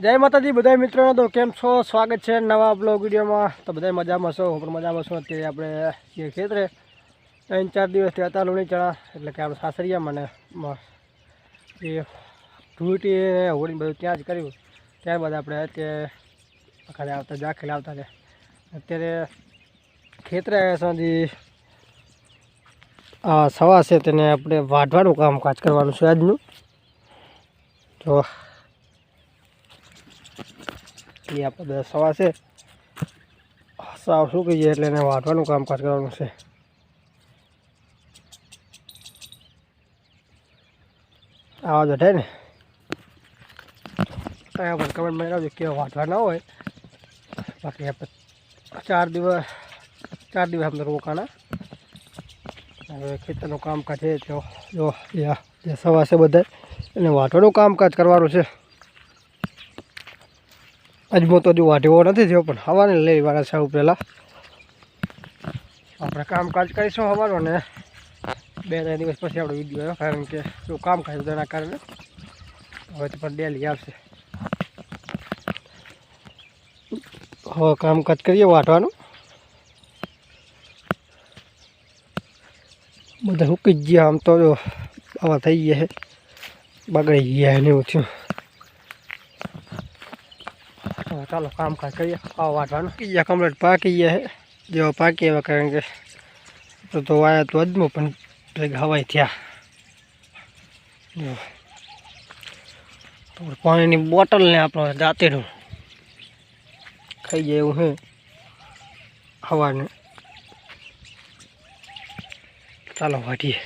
જય માતાજી બધા મિત્રોને તો કેમ છો? સ્વાગત છે નવા બ્લોગ વિડીયોમાં. તો બધા મજામાં છો? હું પણ મજામાં છું. અત્યારે આપણે જે ખેતરે ત્રણ ચાર દિવસથી હતા લુણી ચણા, એટલે કે આપણે સાસરિયા મને એ ધૂટી હોળી બધું ત્યાં જ કર્યું. ત્યારબાદ આપણે અત્યારે ઘરે આવતા, દાખલ આવતા છે. અત્યારે ખેતરે સુધી સવા છે તેને આપણે વાઢવાનું કામકાજ કરવાનું છે આજનું. તો એ આપણે દસ સવા છે. સાવ શું કહીએ એટલે એને વાટવાનું કામકાજ કરવાનું છે. આવા બેઠા ને? કયા પણ કમેન્ટ બનાવજો કેવા વાટવા ના હોય. બાકી આપણે ચાર દિવસ ચાર દિવસ આપણે રોકાણા. ખેતરનું કામકાજ છે તો જો જે સવા છે બધા એને વાંટવાનું કામકાજ કરવાનું છે. અજમો તો જો વાટેવો નથી થયો, પણ હવાને લઈ વાળા છે પહેલાં આપણે કામકાજ કરીશું હવાનું ને બે, ત્રણ દિવસ પછી આપણો વીડિયો આવ્યો, કારણ કે જો કામકાજ તેના કારણે. હવે તો પણ ડેલી આવશે. હવે કામકાજ કરીએ વાટવાનું બધા હુકી ગયા, આમ તો જો આવા થઈ ગયા છે. બગડી ગયા ને એવું થયું. હવે ચાલો કામકાજ કરીએ આવા વાટવાનું ગયા કમ્પ્લીટ પાકી ગયા છે જેવા પાકી એવા કારણ કે તો તો વાયા તો અજમો પણ ભેગા હવાઈ થયા જો. તો પાણીની બોટલ ને આપણો જાતેનું ખાઈ જાય એવું હે હવાને ચાલો વાટીએ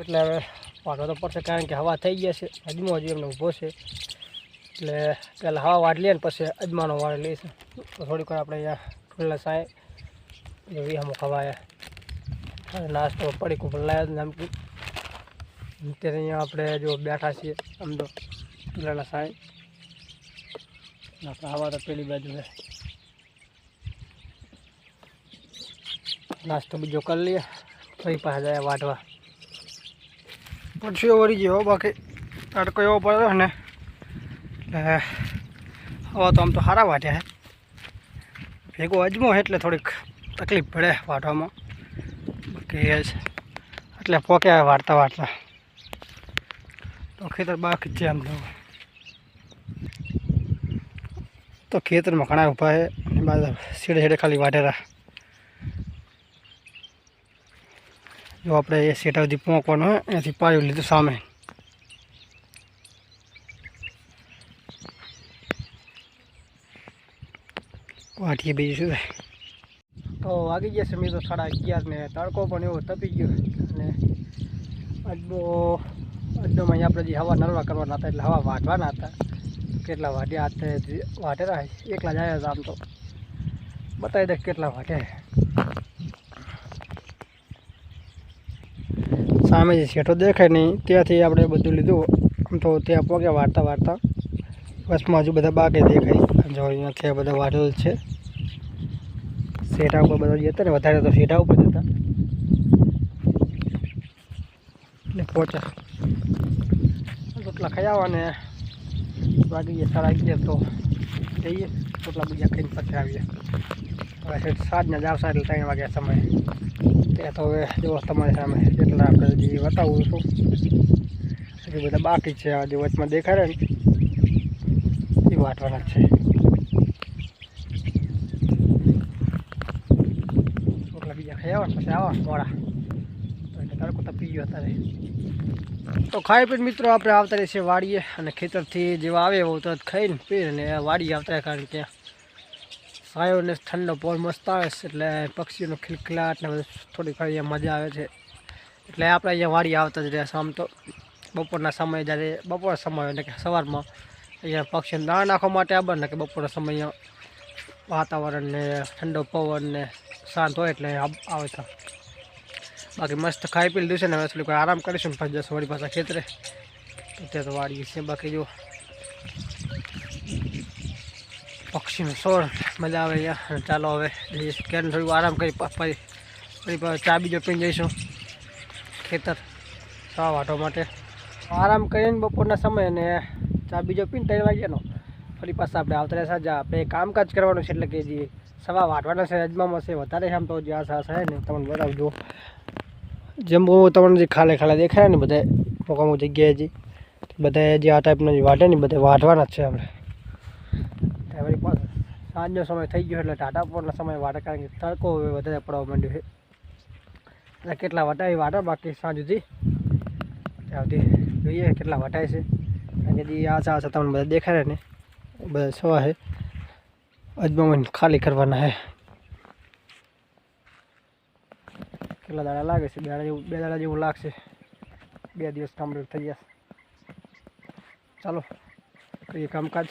એટલે હવે વાટવા તો પડશે, કારણ કે હવા થઈ ગયા છે, અજમો હજી એમને ઊભો છે. એટલે પહેલાં હવા વાટ લઈએ ને પછી અજમાનો વાળ લઈશું થોડીક વાર આપણે અહીંયા ખુલ્લા સાય એવી અમુક અને નાસ્તો પડી કુપર લાવ્યા નમકીન નમકી અત્યારે અહીંયા આપણે જો બેઠા છીએ, આમ તો ખુલ્લાના સાય આપણે હવા તો પેલી બાજુ નાસ્તો બીજો કરી લઈએ, ફરી પાછા જાય વાટવા પડશે વળી ગયો, બાકી તડકો એવો પડ્યો ને હવા તો આમ તો સારા વાટ્યા છે. ભેગો અજમો એટલે થોડીક તકલીફ પડે વાટવામાં. બાકી એટલે પોકે વાળતા વાળતા તો ખેતર બાકી છે આમ તો. તો ખેતરમાં ઘણા ઊભા છે અને સીડે સીડે ખાલી વાટેરા. જો આપણે એ સેટા સુધી પહોંચવાનું હોય એથી પાયું લીધું સામે. વાટીએ બીજું શું થાય? તો વાગી ગયા છે મેં તો સાડા અગિયાર ને તડકો પણ એવો તપી ગયો અને અડબો અડબોમાં આપણે જે હવા નરવા કરવાના હતા, એટલે હવા વાટવાના હતા. કેટલા વાટ્યા હાથે વાટેરા એકલા જ આવ્યા હતા આમ તો. બતાવી દે કેટલા વાટે સામે જે શેઠો દેખાય નહીં, ત્યાંથી આપણે બધું લીધું. આમ તો ત્યાં પહોંચ્યા વાર્તા વાર્તા. બસમાં હજુ બધા બાકી દેખાય. જો અહીંયા આ બધા વાઢેલ છે. શેઠા ઉપર બધા જતા ને, વધારે તો શેઠા ઉપર જતા એટલે પહોંચ્યા. રોટલા ખાઈ આવવાને. વાગી ગયા, સાડા અગિયાર તો જઈએ. રોટલા બીજા ખાઈને પછી આવીએ. હવે સાંજના જ આવશે, એટલે ત્રણ વાગ્યા સમય. ત્યાં તો હવે જો તમારી સામે કેટલા આપણે જે બતાવું છું, હજી બધા બાકી છે, આ જે વચમાં દેખાડે ને, એ વાટવાના છે. છોકરા બીજા ખાઈ આવે પછી આવો મોડા. એટલે તડકો તપી અત્યારે. તો ખાઈ પીને મિત્રો આપણે આવતા રહીએ વાડીએ, અને ખેતરથી જેવા આવે એવું તરત ખાઈને પીને વાડીએ આવતા કારણ કે સાયો ને ઠંડો પવન મસ્ત આવે છે એટલે પક્ષીઓનો ખિલખિલાટ ને થોડી ઘણી મજા આવે છે. એટલે આપણે અહીંયા વાડી આવતા જ રહ્યા આમ તો. બપોરના સમયે જ્યારે બપોરના સમય એટલે કે સવારમાં અહીંયા પક્ષીઓને દાણા નાખવા માટે આવે ને કે બપોરના સમયે વાતાવરણ ને ઠંડો પવન ને શાંત હોય એટલે આવ- છે. બાકી મસ્ત ખાઈ પી લીધું છે ને હવે થોડીક આરામ કરીશું પછી જશું વળી પાછા ખેતરે. અત્યારે તો વાડી છે બાકી જો પક્ષીનો સોર મજા આવે અને ચાલો હવે ક્યારે થોડું આરામ કરી ફરી ચા બીજો પીને જઈશું. ખેતર સવા વાટો માટે. આરામ કરીને બપોરના સમય ને ચા બીજો પીને ત્રણ વાગ્યાનો ફરી પાછા આપણે આવતા રહ્યા સાંજે. આપણે કામકાજ કરવાનું છે એટલે કે જે સવા વાટવાના છે, અજમામાં છે, વધારે આમ તો જે આ સાસ છે ને, તમને બતાવજો. જેમ બહુ તમને જે ખાલે ખાલે દેખાય ને બધા અમુક જગ્યાએ જે બધા જે આ ટાઈપના જે વાટે ને બધા વાટવાના જ છે આપણે. સાંજનો સમય થઈ ગયો એટલે ટાટા પોટલા સમય વાટે, કારણ કે તડકો વધારે પડવા માંડ્યો છે. એટલે કેટલા વટાય વાટા, બાકી સાંજ સુધી ત્યાં સુધી જોઈએ કેટલા વટાય છે. કારણ કે જે આશા આશા તમને બધા દેખાય ને, બધા સવા છે. અજમામાં ખાલી કરવાના છે. કેટલા દાડા લાગે છે? દાડા જેવું, બે દાડા જેવું લાગશે. બે દિવસ કમ્પ્લીટ થઈ જશે ચાલો, કરીએ કામકાજ.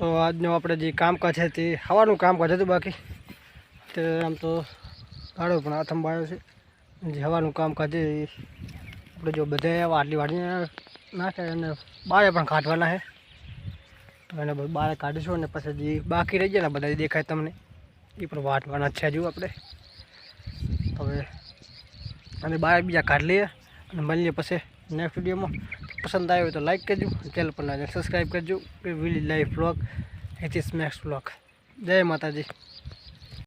તો આજનું આપણે જે કામકાજ છે તે હવાનું કામકાજ હતું બાકી. તે આમ તો ગાળો પણ હાથમાં આવ્યો છે. જે હવાનું કામકાજ છે આપણે જો બધા વાટલી વાટીને નાખે અને બારે પણ કાઢવાના છે તો એને બારે કાઢીશું અને પછી જે બાકી રહી ગયા ને બધા દેખાય તમને. એ પણ વાટવાના છે હજુ આપણે. હવે અને બહાર બીજા કાઢી લઈએ અને મળીએ પછી નેક્સ્ટ વિડીયોમાં પસંદ આવ્યો તો લાઇક કરજો, ચેનલ પર સબસ્ક્રાઈબ કરજો. Wiley life vlog Hitish Max vlog. જય માતાજી.